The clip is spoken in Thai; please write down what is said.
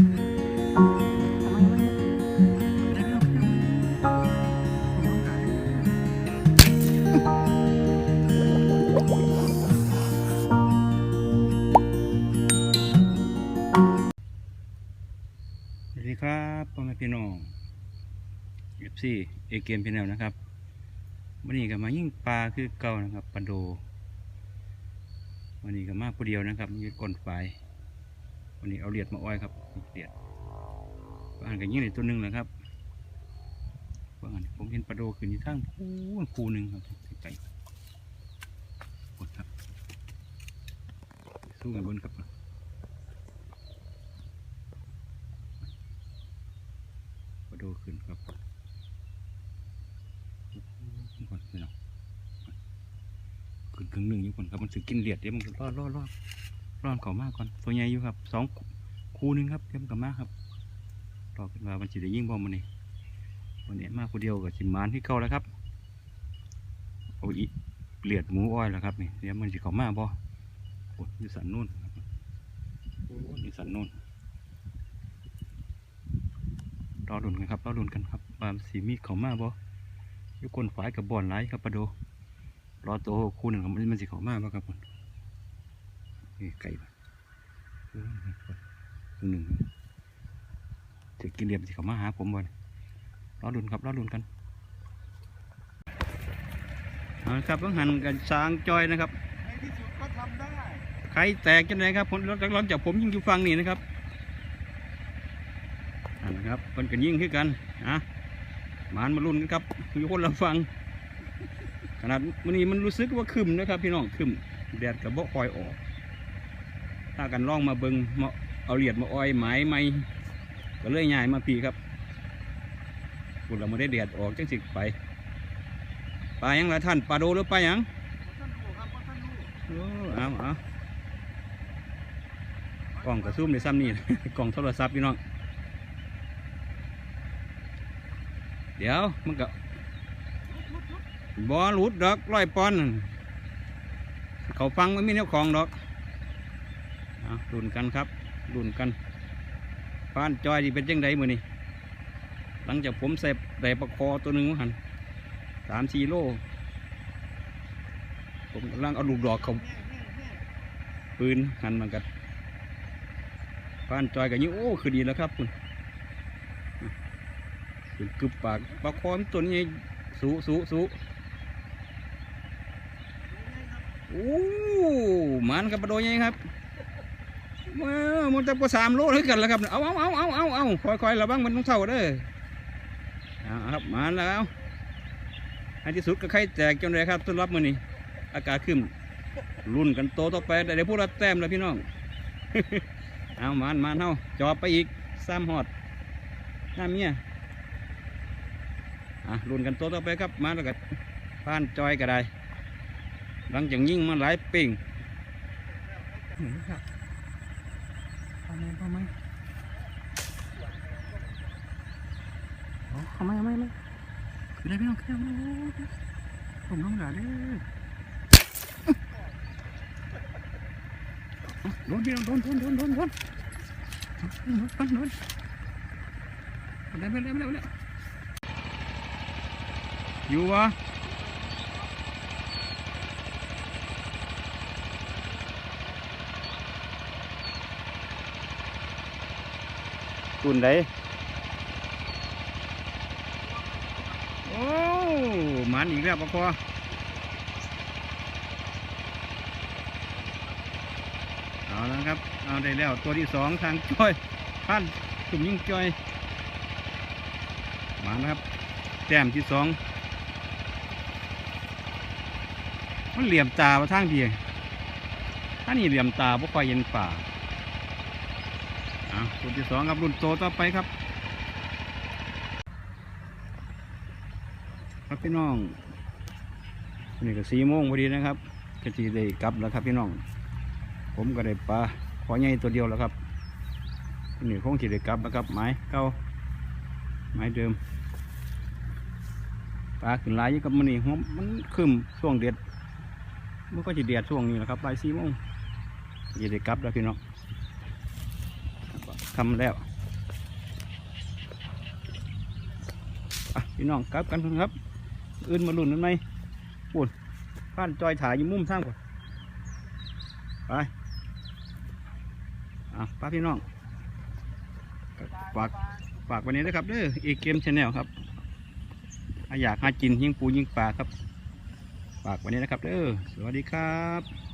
สวัสดีครับพ่อแม่พี่น้องเอฟซีเอเกมพีแนลนะครับวันนี้ก็มายิ่งปลาคือเก่านะครับปลาโดวันนี้ก็มาผู้เดียวนะครับมีก้นฝาย วันนี้เอาเหรียญมาอ้อยครับเหรียญบางอันยิ่งเลยตัวหนึ่งแหละครับบางอันผมเห็นปลาโดขึ้นอยู่ข้งคูคูหนึ่งครับไก่กดครับ สู้กันบนครับมาโดขึ้นครับก่อนพี่น้องขึ้นครึ่งหนึ่งอยู่ก่อนครับมันสึกินเลียดเดี๋ยวมันก็รอดรอดรอด ร่อดเขามากก่อน ตัวใหญ่อยู่ครับสองคู่นึงครับเดี๋ยวมันก็มากครับรอขึ้นมามันจะได้ยิ่งบอมมันนี่วันนี้มากคนเดียวกับจิมมานที่เก่าแล้วครับเอาอีเปลียดหมูอ้อยแล้วครับนี่เดี๋ยวมันจะเขามากบ่โอ้ยสันนู่นครับโอ้ยอยู่สันนู่นรอดุนกันครับรอดุนกันครับบามสีมีเขามากบ่อยุคนฝายกับบอนไหลครับปะโดรอโตคู่หนึ่งครับมันมันสิเขามาบ่ครับผม ไก่บ่โอ้ยคู่หนึ่งจะกินเหลี่ยมสิเขามาหาผมบ่เนี่ยรอดุนครับรอดุนกันเอาละครับต้องหันกันช้างจอยนะครับใครแตกจังไงครับผมหลังจากผมยิงอยู่ฟังนี่นะครับอันนะครับเพิ่นกันยิงคือกันอะหมานมาลุ้นกันครับอยู่คนละฟัง ขนาดวันนี้มันรู้สึกว่าคึมนะครับ พี่น้องคึมแดดกับบ่คอยออก ถ้ากันล่องมาเบิงมาเอาเหรียญมาอ้อยไม้ไม้ก็เลยง่ายมาพี่ครับคุณเราไม่ได้แดดออกจังสิไปปลายังละท่านปลาโดหรือปลายังโอ้เอาเอากล่องกระซุ่มในซ้ำนี่กล่องโทรศัพท์พี่น้องเดี๋ยวมันก็บอหลุดดอกร้อยปอนเขาฟังไมันมีแนวของดอก อาดุนกันครับดุนกันป้านจอยที่เป็นจังไดมือนี่หลังจากผมใส่ใส่ประคอตัวหนึ่งหันสามสี่โลผมกำลังเอาลูกดอกเขาปืนหันมันกันป้านจอยกันยิ่งโอ้คือดีแล้วครับคุณเป็นกึบปากปลาคอมตัวนี้สูสูสูโอ้มันกับปลาโดยงครับ มามันจะปลาสามโลเลยกันแล้วครับเอาเอาเอาเอาเอาเอาคอยๆระวังมันต้องเท่าเด้อเอาครับมาแล้วอันที่สุดก็ไข่แตกจนเลยครับต้นรับมือนี้อากาศขึ้นรุ่นกันโตต่อไปแต่เดี๋ยวพวกเราแต้มเลยพี่น้องเอามานมานเฮาจอบไปอีกซ้ำหอดน้าเมียอะรุ่นกันโตต่อไปครับมาแล้วก็ผ่านจอยก็ได้หลังจากยิ่งมาหลายปิ่ง เอาไหมเอาไหมเอาไหมเอาไหมเอาไหมคือได้ไม่ต้องแค่ผมต้องหาด้โดนพี่น้องโดนโดนโดนโดนโดนโดนโดนไปแล้วไปแล้วไปแล้วอยู่วะ ตุ่นไหนโอ้มันอีกแล้วปะคอเอาแล้วครับ เอาได้แล้วตัวที่สองทางจ้อยพันตุ่มยิ่งจ้อยมาครับ แต้มที่สองมันเหลี่ยมตามาทางเดียถ้านี่เหลี่ยมตาพวกคอยเย็นป่า อาตัวที่สองครับรุ่นโตต่อไปครับ ครับพี่น้องนี่ก็สี่โมงพอดีนะครับก็ทีได้กลับแล้วครับพี่น้อง ผมก็ได้ปลาขอใหญ่ตัวเดียวแล้วครับนี่คงจะได้กลับแล้วครับไม้เก่าไม้เดิมปลาขึ้นหลายยู่กับมันนี่มันขึ้นช่วงเด็ดมันก็จะเดียดช่วงนี้แหละครับปลายสี่โมงจะได้กลับแล้วพี่น้อง ทำแล้วพี่น้องกลับกันครับ อื่นมาหลุนกันไหมปุ่นผ่านจอยถ่ายอยู่มสร้างก่อนไปอะปาพี่น้องฝากฝากวันนี้นะครับเด้อเอเกมชาแนลครับอยากหากินยิ่งปูยิ่งปลาครับ ฝากวันนี้นะครับเด้อสวัสดีครับ